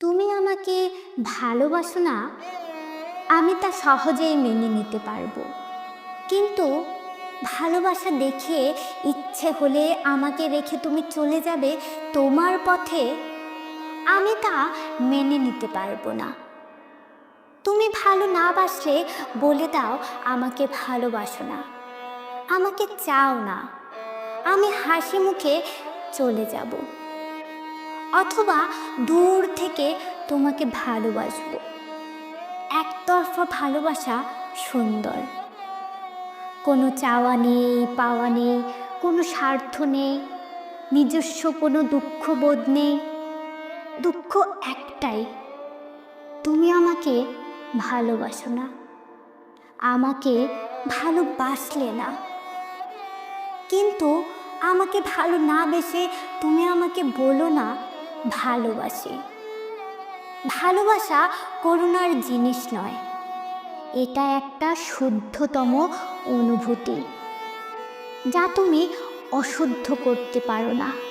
তুমি আমাকে ভালোবাসো না, আমি তা সহজেই মেনে নিতে পারব। কিন্তু ভালোবাসা দেখে ইচ্ছে হলে আমাকে রেখে তুমি চলে যাবে, তোমার পথে আমি তা মেনে নিতে পারব না। তুমি ভালো না বাসলে বলে দাও, আমাকে ভালোবাসো না, আমাকে চাও না, আমি হাসি মুখে চলে যাব। অথবা দূর থেকে তোমাকে ভালোবাসবো। একতরফা ভালোবাসা সুন্দর। কোনো চাওয়া নেই, পাওয়া নেই, কোনো স্বার্থ নেই, নিজস্ব কোনো দুঃখবোধ নেই। দুঃখ একটাই, তুমি আমাকে ভালোবাসো না, আমাকে ভালোবাসলে না। কিন্তু আমাকে ভালো না বেসে তুমি আমাকে বলো না ভালোবাসি। ভালোবাসা করুণার জিনিস নয়। এটা একটা শুদ্ধতম অনুভূতি, যা তুমি অশুদ্ধ করতে পারো না।